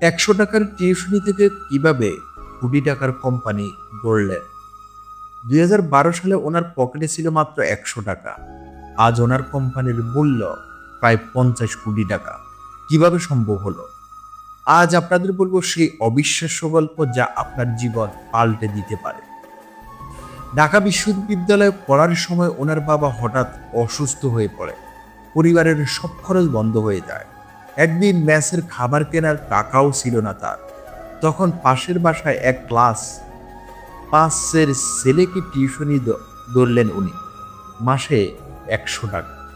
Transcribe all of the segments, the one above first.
একশো টাকার টিউশনি থেকে কীভাবে কোটি টাকার কোম্পানি গড়লেন দু হাজার বারো সালে ওনার পকেটে ছিল মাত্র একশো টাকা। আজ ওনার কোম্পানির মূল্য প্রায় পঞ্চাশ কোটি টাকা। কীভাবে সম্ভব হলো? আজ আপনাদের বলব সেই অবিশ্বাস্য গল্প যা আপনার জীবন পাল্টে দিতে পারে। ঢাকা বিশ্ববিদ্যালয়ে পড়ার সময় ওনার বাবা হঠাৎ অসুস্থ হয়ে পড়ে। পরিবারের সব খরচ বন্ধ হয়ে যায়। একদিন ম্যাসের খাবার কেনার টাকাও ছিল না তার। তখন পাশের বাসায় এক ক্লাস পাঁচের ছেলেকে টিউশনি ধরলেন উনি। মাসে একশো টাকা।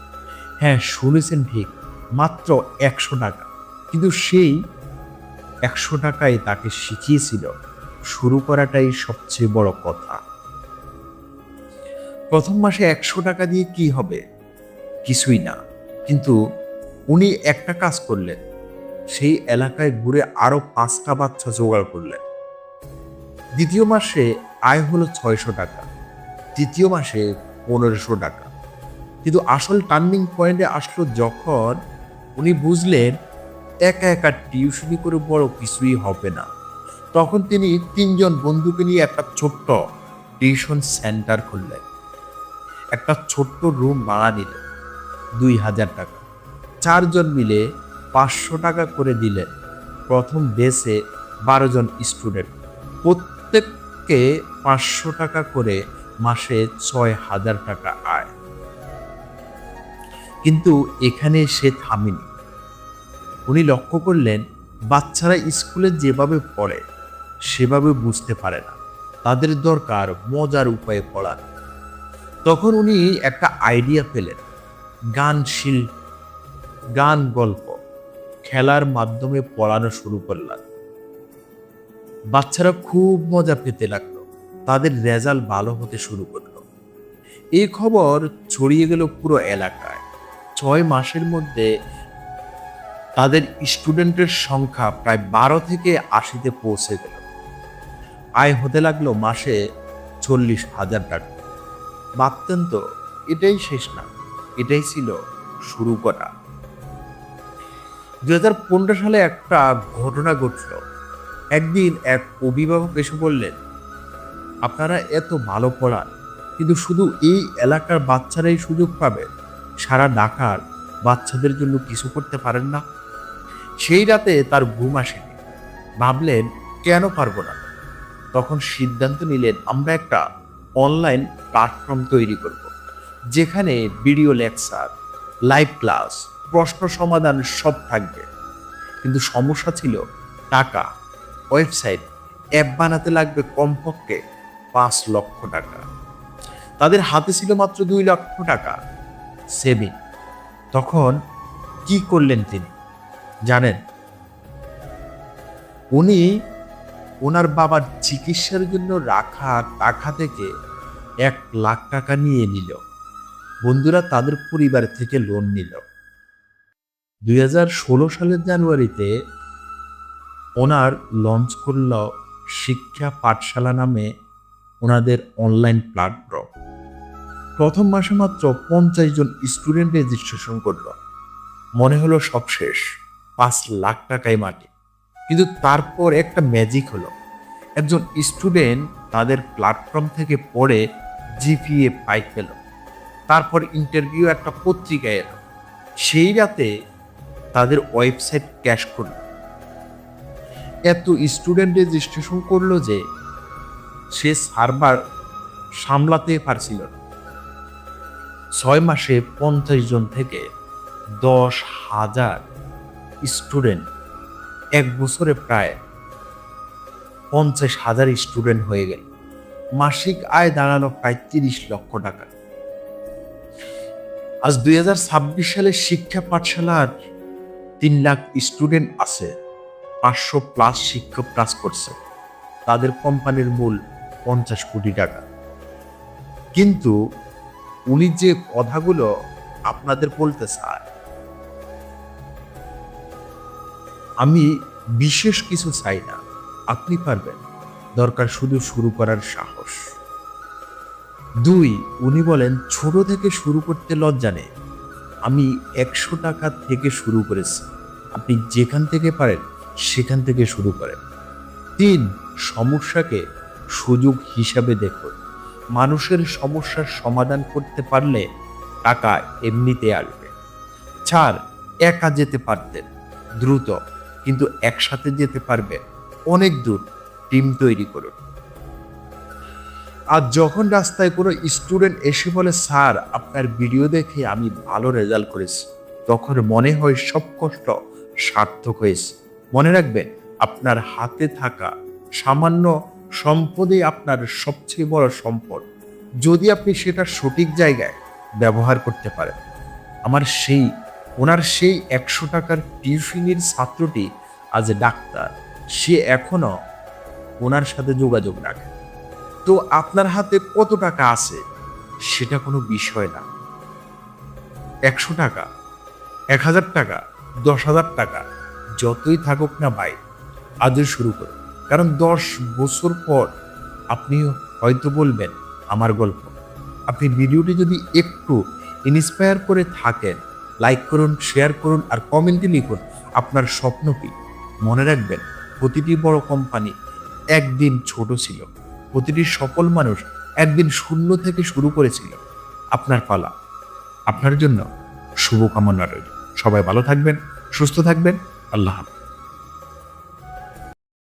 হ্যাঁ শুনেছেন ঠিক, মাত্র একশো টাকা। কিন্তু সেই একশো টাকায় তাকে শিখিয়েছিল, শুরু করাটাই সবচেয়ে বড় কথা। প্রথম মাসে একশো টাকা দিয়ে কি হবে? কিছুই না। কিন্তু উনি একটা কাজ করলেন। সেই এলাকায় ঘুরে আরও পাঁচটা বাচ্চা জোগাড় করলেন। দ্বিতীয় মাসে আয় হলো ছয়শো টাকা, তৃতীয় মাসে পনেরোশো টাকা। কিন্তু আসল টার্নিং পয়েন্টে আসলো যখন উনি বুঝলেন, একা একা টিউশনি করে বড় কিছুই হবে না। তখন তিনি তিনজন বন্ধুকে নিয়ে একটা ছোট্ট টিউশন সেন্টার খুললেন। একটা ছোট্ট রুম ভাড়া দিলেন দুই হাজার টাকা। চারজন মিলে পাঁচশো টাকা করে দিলেন প্রথম বেসে বারো জন স্টুডেন্ট প্রত্যেককে পাঁচশো টাকা করে মাসে ছয় হাজার টাকা আয়। কিন্তু এখানে সে থামেনি। উনি লক্ষ্য করলেন, বাচ্চারা স্কুলে যেভাবে পড়ে, সেভাবে বুঝতে পারে না। তাদের দরকার মজার উপায়ে পড়ার। তখন উনি একটা আইডিয়া পেলেন গান শিল গান গল্প খেলার মাধ্যমে পড়ানো শুরু করলাম। বাচ্চারা খুব মজা পেতে লাগল। তাদের রেজাল্ট ভালো হতে শুরু করল। এই খবর ছড়িয়ে গেল পুরো এলাকায়। ছয় মাসের মধ্যে তাদের স্টুডেন্টের সংখ্যা প্রায় বারো থেকে আশিতে পৌঁছে গেল। আয় হতে লাগল মাসে চল্লিশ হাজার টাকা। ভাবতেন তো এটাই শেষ না। এটাই ছিল শুরু করা। দু হাজার পনেরো সালে একটা ঘটনা ঘটল। একদিন এক অভিভাবক এসে বললেন, আপনারা এত ভালো পড়ান, কিন্তু শুধু এই এলাকার বাচ্চারাই সুযোগ পাবে। সারা ঢাকার বাচ্চাদের জন্য কিছু করতে পারেন না। সেই রাতে তার ঘুম আসেনি। ভাবলেন, কেন পারব না? তখন সিদ্ধান্ত নিলেন, আমরা একটা অনলাইন প্ল্যাটফর্ম তৈরি করব, যেখানে ভিডিও লেকচার, লাইভ ক্লাস প্রশ্ন সমাধান সব থাকবে। কিন্তু সমস্যা ছিল টাকা। ওয়েবসাইট, অ্যাপ বানাতে লাগবে কমপক্ষে পাঁচ লক্ষ টাকা। তাদের হাতে ছিল মাত্র দুই লক্ষ টাকা। সেভিং। তখন কি করলেন তিনি? জানেন? উনি ওনার বাবার চিকিৎসার জন্য রাখা টাকা থেকে এক লাখ টাকা নিয়ে নিল। বন্ধুরা তাদের পরিবার থেকে লোন নিল। দুই হাজার ষোলো সালের জানুয়ারিতে ওনার লঞ্চ করল শিক্ষা পাঠশালা নামে ওনাদের অনলাইন প্ল্যাটফর্ম প্রথম মাসে মাত্র পঞ্চাশ জন স্টুডেন্ট রেজিস্ট্রেশন করল। মনে হলো সব শেষ, পাঁচ লাখ টাকায় মাটি। কিন্তু তারপর একটা ম্যাজিক হলো। একজন স্টুডেন্ট তাদের প্ল্যাটফর্ম থেকে পড়ে জিপিএ পাই ফেল তারপর ইন্টারভিউ একটা পত্রিকায় এলো। সেই রাতে তাদের ওয়েবসাইট ক্যাশ করল। এত স্টুডেন্ট রেজিস্ট্রেশন করল যে সে সার্ভার সামলাতে পারছিল না। ছয় মাসে পঞ্চাশ জন থেকে দশ হাজার স্টুডেন্ট এক বছরে প্রায় পঞ্চাশ হাজার স্টুডেন্ট হয়ে গেল। মাসিক আয় দাঁড়াল প্রায় তিরিশ লক্ষ টাকা। আজ দুই হাজার ছাব্বিশ সালে শিক্ষা পাঠশালার তিন লাখ স্টুডেন্ট আছে, পাঁচশো প্লাস শিক্ষক কাজ করছে। তাদের কোম্পানির মূল পঞ্চাশ কোটি টাকা। কিন্তু উনি যে কথাগুলো আপনাদের বলতে চায়, আমি বিশেষ কিছু চাই না। আপনি পারবেন, দরকার শুধু শুরু করার সাহস। দুই, উনি বলেন, ছোট থেকে শুরু করতে লজ্জা নেই। আমি একশো টাকা থেকে শুরু করেছি। আপনি যেখান থেকে পারেন, সেখান থেকে শুরু করেন। তিন, সমস্যাকে সুযোগ হিসাবে দেখুন। মানুষের সমস্যার সমাধান করতে পারলে টাকা এমনিতে আসবে। চার, একা যেতে পারতেন। দ্রুত, কিন্তু একসাথে যেতে পারবে অনেক দূর, টিম তৈরি করুন। আর যখন রাস্তায় কোনো স্টুডেন্ট এসে বলে, স্যার, আপনার ভিডিও দেখে আমি ভালো রেজাল্ট করেছি। তখন মনে হয় সব কষ্ট সার্থক হয়েছে। মনে রাখবেন, আপনার হাতে থাকা সামান্য সম্পদই আপনার সবচেয়ে বড় সম্পদ। যদি আপনি সেটা সঠিক জায়গায় ব্যবহার করতে পারেন। আমার সেই, ওনার সেই একশো টাকার টিউশনির ছাত্রটি আজ ডাক্তার। সে এখনও ওনার সাথে যোগাযোগ রাখে। তো আপনার হাতে কত টাকা আছে? সেটা কোনো বিষয় না। একশো টাকা, এক হাজার টাকা, দশ হাজার টাকা, যতই থাকুক না ভাই আজও শুরু করুন। কারণ দশ বছর পর আপনি হয়তো বলবেন আমার গল্প। আপনি ভিডিওটি যদি একটু ইন্সপায়ার করে থাকেন লাইক করুন শেয়ার করুন আর কমেন্টে লিখুন আপনার স্বপ্ন কি মনে রাখবেন, প্রতিটি বড় কোম্পানি একদিন ছোট ছিল। প্রতিটি সকল মানুষ একদিন শূন্য থেকে শুরু করেছিল আপনার পালা। আপনার জন্য শুভকামনা রইল। সবাই ভালো থাকবেন, সুস্থ থাকবেন। আল্লাহ হাফেজ।